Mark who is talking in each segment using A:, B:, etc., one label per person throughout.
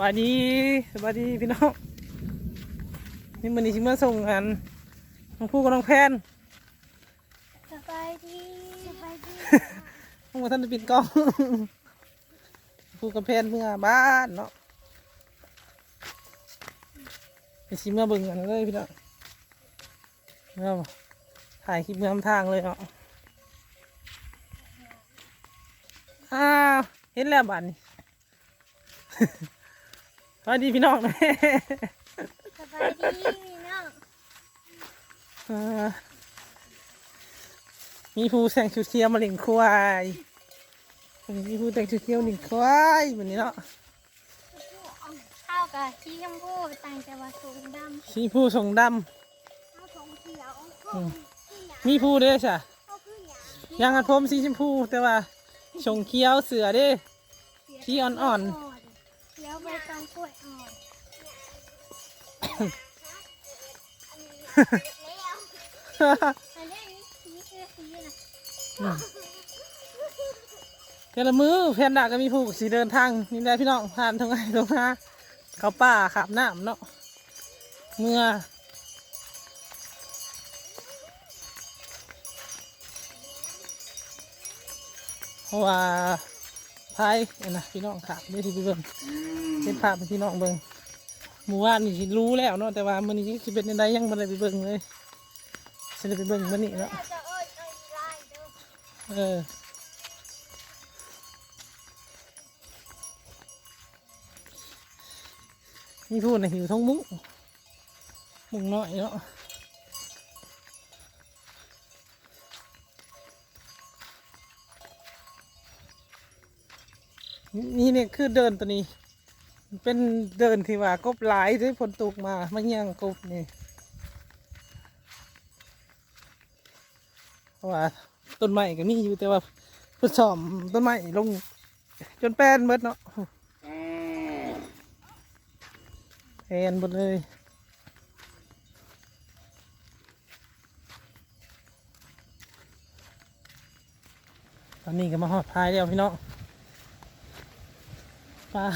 A: บายดีสบายดีพี่น้องนี่มันนี่ชิมาส่งกันน้องผู้กับน้องแพน
B: สบายดีสบายดี
A: น้องมาท่านจะปิดกล้องผู้กับแพนเมื่อบ้านเนาะไปชิมาเบิ่งกันเลยพี่น้องเมื่อถ่ายคลิปเมื่อทางเลยเนาะอ้าวเห็นแล้วบ้านนี้ สวัสดีพี่น้องนะ
B: สบายดีพี่น้อง
A: อ่ามีผู้แต่งชุดเขียวมาเล่นควายมีผู้แต่งชุดเขียวเล่นควายแบบนี้เนาะ
B: ข้าวกับชีชมพูต่างแต่ว่าสูงดำ
A: มีผู้ทรงด
B: ข้าวทงเขียวำ
A: อืมมีผู้เด้อจ้ะ
B: ข้าวขึ้นหยา
A: ยังอันผมสีชมพูแต่ว่าชงเขียวเสือเด้ขี้อ่อน
B: เขียวใบตองกล้วยอ่อนอันนี้นี่คือสีนะ
A: แต่ละมือแพนด้าก็มีผู้สีเดินทางนี่ได้พี่น้องผ่านทางไหนตรงมาเขาป่าขับน้ำเนาะเมื่อเพราะว่า พายเอานะพี่น้องขับไม่ที่เบิ่งเป็นภาพให้พี่น้องเบิ่งหมู่ว่านนี่สิรู้แล้วเนาะแต่ว่ามันนี้สิเป็นยังไงยังไม่ได้ไปเบิ่งเลยจะได้ไปเบิ่งมันนี่เนาะ
B: เอ้ยเอ้ยลายเด้อ
A: เออนี่พูดนะหิวท้องมุ้งมุ้งน้อยเนาะ นี่เนี่ยคือเดินตัวนี้ เป็นเดินที่ว่ากบหลายด้วยฝนตกมามันยังกบนี่เพราะว่าต้นไม้ก็มีอยู่แต่ว่าเพื่อสมต้นไม้ลง จนแป้นเบิดเนาะแป้นหมดเลยตอนนี้ก็มาหอดพายแล้วพี่น้อง ปลา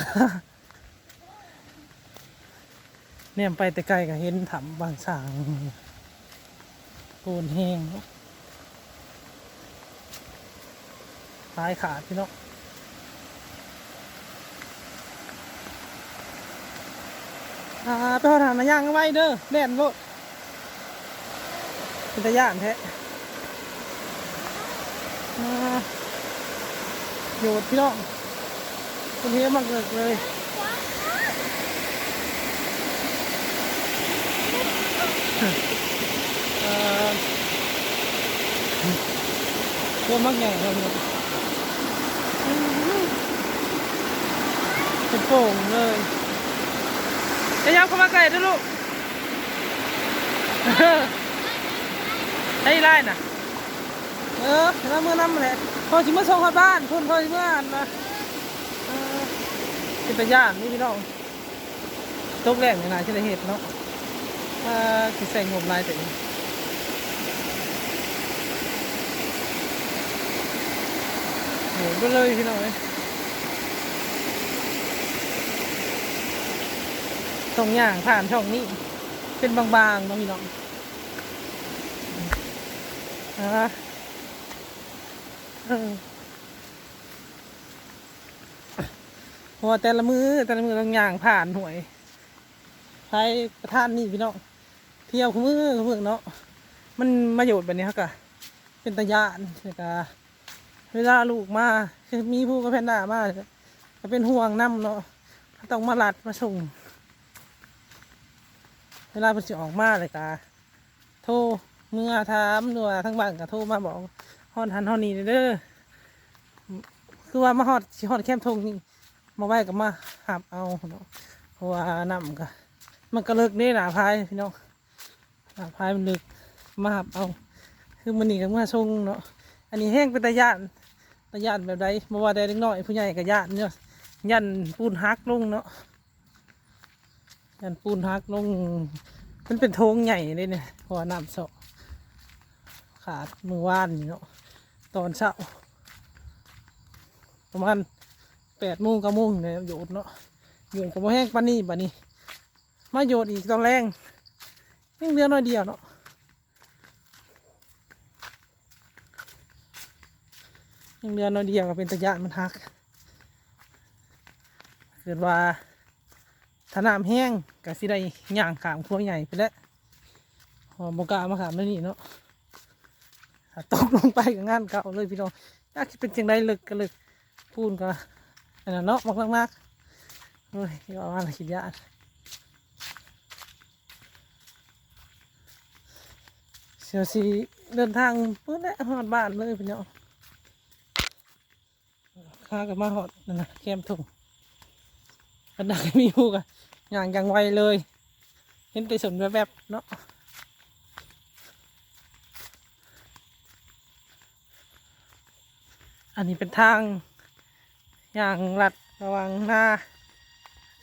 A: เนี่ยไปแต่ไกลก็เห็นถ้ำบางสางโกนแห้งเนายขาดพี่น้องอ่าไปหอดหานาย่างไว้เด้อแดนโลดเป็นตะย่านแท้อ่าโยดพี่น้อง คนนี้มากเลยเลยตัวมักใหญ่ครับเนี่ยเป็นโป่งเลยจะยับเข้ามาใกล้ด้วยลูกให้ไล่น่ะ เออแล้วเมื่อน้ำแหละพอจิมาส่งเข้าบ้านคนพอจิมาอ่านนะ เป็นตะย่านนี่พี่น้องตกแรงอย่างไรที่ได้เหตุเนาะถ้าสิใส่งบลายแต่นี้โหไปเลยพี่น้องเอ้ยตรงอย่างผ่านช่องนี้ เป็นบางๆนะพี่น้องอ่า เออเพราะว่าแต่ละมือแต่ละมือตรงอย่างผ่านหวยใช้ประทานนี่พี่น้องเที่ยวคือมือคือมือเนาะมันมาโยดแบบนี้ครับกะเป็นตะยานแล้วกะเวลาลูกมาคือมีผู้กับแพนด้ามาก็เป็นห่วงน้ำเนาะต้องมาหลัดมาส่ง เวลาเพิ่นสิออกมาเลยกะโทรเมื่อถามหรือว่าทั้งบ้านก็โทรมาบอกฮอดหันฮอดนี่เด้อคือว่ามาฮอดสิฮอดแคมทงนี่ มาไว้กับมาหับเอาเนาะเพราะว่าน้ำก็มันก็เลิกนี่หนาพายพี่น้องหนาพายมันเลิกมาหับเอา คือมันหนีกับมาชงเนาะอันนี้แห้งเป็นตะยานตะยานแบบใดบ่ว่าใดเล็กน้อยผู้ใหญ่กับยานเนี่ยยันปูนฮักลงเนาะยันปูนฮักลง มันเป็นโถงใหญ่เลยเนี่ยเพราะว่าน้ำเสาะขาดมือว่านเนาะตอนเช้าประมาณ แปดโมงก้าโมงเนี่ยโยดเนาะโยนกับบ่แห้งปานนี้บัดนี้ มาโยนอีกตอนแรงยังเหลือน้อยเดียวเนาะยังเหลือน้อยเดียวก็เป็นตะยานมันหัก เกิดว่าถ้าน้ำแห้งก็สิได้ย่างขามครัวใหญ่ไปแล้วหอมบกามาขามแล้วนี่เนาะตกลงไปก็งานเก่าเลยพี่น้องอยากสิเป็นจังไดเลึกก็ลึกพูนก็ อันนั้นเนาะมากมากๆเฮ้ยอย่าอาอะไรคิดยากเสียวสีเดินทางปื้ดและหอดบ้านเลยพี่น้องข้ากับมาหอดนั่นนะแคมถุงกระดาษมีหูกะอย่างยังไวเลย เห็นไปสนแวบๆเนาะอันนี้เป็นทาง อย่างลัดระวังหน้า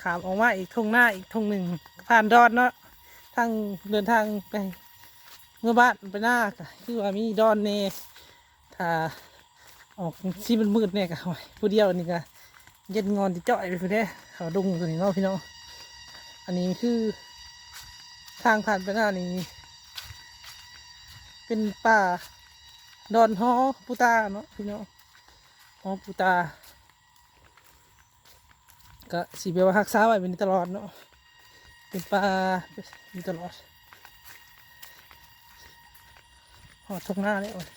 A: ขามออกมาอีกทงหน้าอีกทงหนึ่งผ่านดอนเนาะทางเดินทางไปเมื่อบ้านไปหน้าคือว่ามีดอนเน่ถ้าออกที่มันมืดเนี่ยก็โอ้ยผู้เดียวนี่ก็เย็นงอนที่จ่อยไปผู้เด้เขาดุงตัวนี้เนาะพี่น้องอันนี้คือทางผ่านไปหน้านี้ เป็นป่าดอนฮอปูตาเนาะพี่น้องฮอปูตา ก็สีเบลว่ารักษาไว้เป็นตลอดเนาะเป็นป่าเป็นตลอดหอดทุกหน้าเลยโอ้ย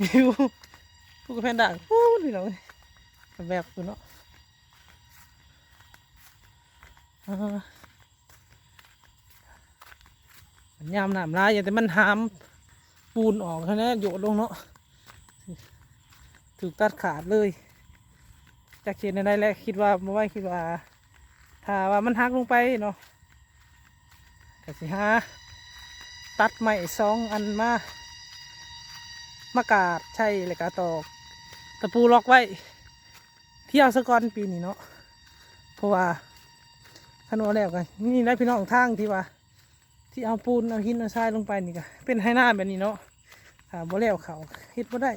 A: วิวผู้กระเพนด่างปู้นี่เนาแบบกูเนาะอ่ามันยามหนามร้ายอย่างแต่มันหามปูนออกแค่นั้นโยดลงเนาะ ถูกตัดขาดเลย จากเขียนในได้แรกคิดว่าเมื่อวคิดว่า ถ้าว่ามันหักลงไปเนาะก็สิหาตัดไม้สองอันมามากาดใช่เลยกาตอกตะปูล็อกไว้ เที่ยวสะกอนปีนี้เนาะเพราะว่าขนมแล้วกันนี่ได้พี่น้องทางที่ว่า ที่เอาปูนเอาหินเอาทรายลงไปนี่ก็เป็นให้หน้าแบบนี้เนาะถ้าบ่แล้วเขาเฮ็ดบ่ได้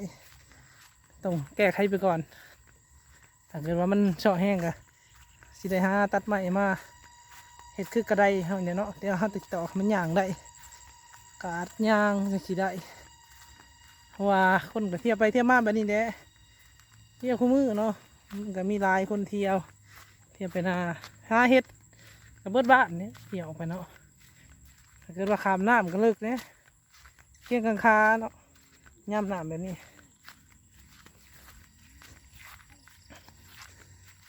A: ต้องแก้ไขไปก่อน ถ้าเกิดว่ามันเฉาะแห้งก็สิได้หาตัดไม้มาเห็ดคือกระไดเฮาเนี่ยเนาะเดี๋ยวเฮาติดต่อมันย่างได้กาดย่างจะขี่ได้เพราะว่าคนก็เที่ยวไปเที่ยวมาแบบนี้แหละเที่ยวคู่มือเนาะก็มีหลายคนเที่ยว เที่ยวไปนาหาเห็ดกับเบิดบ้านเนี่ยเที่ยวออกไปเนาะถ้าเกิดว่าขามน้ำก็เลิกเนี่ยเที่ยงกลางคาเนาะย่ำน้ำแบบนี้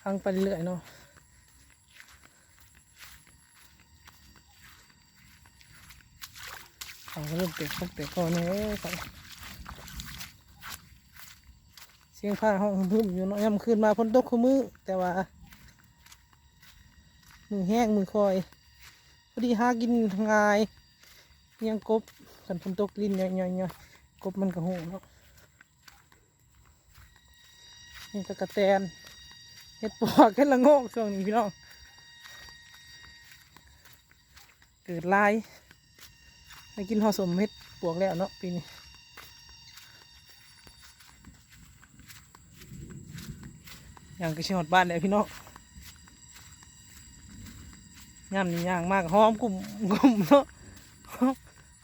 A: ทางไปเรื่อยเนาะเขาก็เริ่มเตะพกเตะก่อนเลยเขาเสียงผ้าห้องพึ่มอยู่เนาะยามคืนมาพ้นตกคู่มือแต่ว่า มือแห้งมือคอยพอดีหากินง่ายยังกบกันพ้นตกลิ้นย่อยๆๆกบมันกระหูเนาะนี่ก็กระแตน เห็ดปวกเห็ดละโงกช่วงนี้พี่น้อง เกิดลายได้กินห่อสมเม็ดปวกแล้วเนาะปีนี้ย่างกระชิหอดบ้านเลยพี่น้องย่ำนี่ย่างมากหอมกลุ่มกลุ่มเนาะ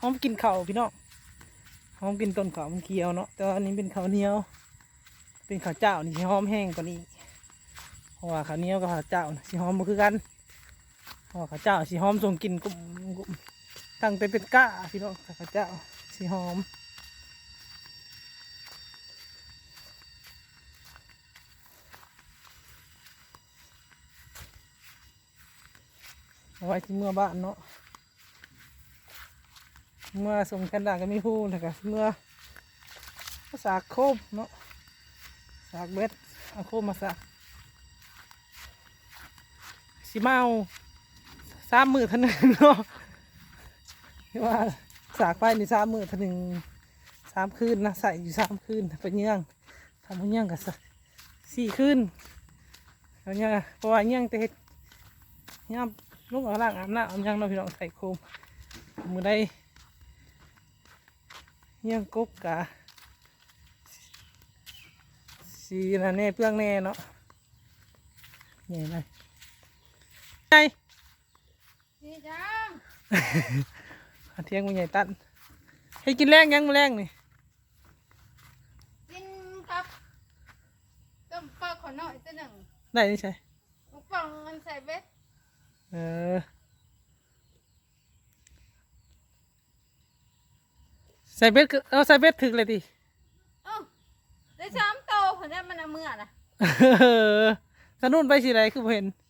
A: หอมกินเข้าพี่น้องหอมกินต้นขาวมันเคี้ยวเนาะแต่ว่าอันนี้เป็นข้าวเหนียว เป็นข้าวเจ้านี่หอมแห้งกว่านี้ เพราะว่าข้าวเหนียวกับข้าวเจ้าสิหอมบ่คือกันเพราะว่าข้าวเจ้าสิหอมส่งกลิ่นกลุ่มกุมตั้งแต่เป็นก้าพี่น้องข้าเจ้าสีหอมเอาไว้ที่เมื่อบ้านเนาะเมื่อส่งกันดาก็มีพูแล้วก็เมื่อสากโคมเนาะสากเบ็ดเอาโคมมาสาก สิเอาสามมือท่านึงเนาะที่ว่าสากไฟในสามมือท่านึงสามคืนนะใส่อยู่สามคืนไปเยื่องทำให้ยงกับสี่คืนเอาเนี่ยเพราะว่าเยื่องแต่เฮ็ดย่ำลูกเอาล่างอาบน้ำเอายังเราพี่น้องใส่โคมมือได้เยื่องกบกะสีนั่นแน่เปลืองแน่เนาะใหญ่เลย ไง
B: นี่จ้า
A: อาเที่ยงมันใหญ่ตันให้กินแรงยังมาแรงนี่
B: กินครับต้มปลาขอหน่อยตัวหนึ่ง
A: ได้นี่ใช่
B: ลูกปังมันใส่เบ็ด
A: เออใส่เบ็ดคือเอาใส่เบ็ดถึกเลยดิ
B: เอ้าได้สามโตผลนี้มันเอาเมื่อนะ
A: เออสนุ่นไปสิไรคือบ่เห็น
B: เ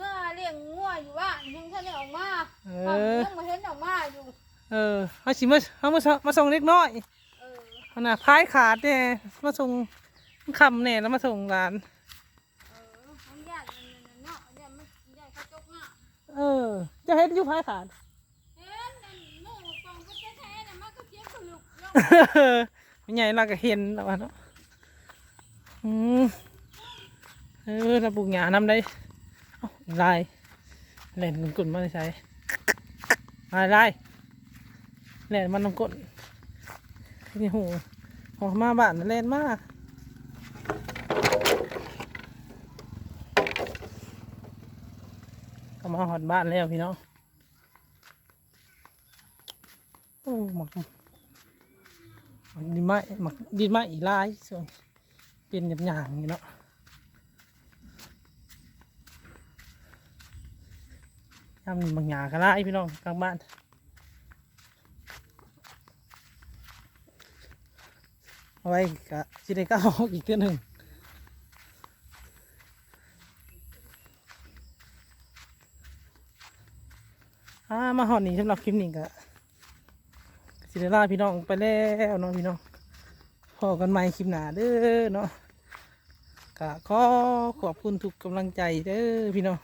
B: มื่อเลี้ยงงัวอยู่ว่านยังท่านได้ออกมา
A: เอ
B: ครับ
A: อ
B: ยังมาเห็นออกมาอยู่
A: เออเขาสิมาเขามาส่งมาส่งเล็กน้อย
B: เออ
A: ขนาดพายขาดเนี่ยมาส่งคำเนี่ยแล้วมาส่งร้าน
B: เออของญาติมันนั่นเนาะญาติมันญาติเขาจกหน้า
A: เออ จะเห็นอยู่พายขาด
B: เห็นนั่นหมูฟองก็แท้ๆน่ะมันก็เจี๊ยบขลุกลง
A: ไม่ใหญ่เราก็เห็นแล้ววะเนาะอืมเออเราปลูกหญ้านำได้เอ้าอีก ลายเล่นมันกุ่นมาใช้ลายลายเล่นมันน้ำกุ่นนี่หูออกมาบ้านเล่นมากก็มาหอดบ้านแล้วพี่น้องโอ้หมักหมักดินไม้หมักดินไม้อีลายส่วนเป็นหยาบๆอย่างนี้เนาะ ยามนี้บางหยาก็ลายพี่น้องกลางบ้านเอาไว้กะสิได้ก้าวอีกเทื่อหนึ่งอ่ามาหอดนี้สำหรับคลิปนี้กะสิได้ลาพี่น้องไปแล้วเนาะพี่น้องพอกันใหม่คลิปหน้าเด้อเนาะกะขอขอบคุณทุกกำลังใจเด้อพี่น้อง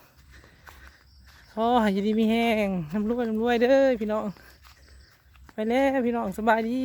A: ขอให้อยินดีมีแห้งทำรวยทำรวยเด้อพี่น้อง ไปแล้วพี่น้องสบายดี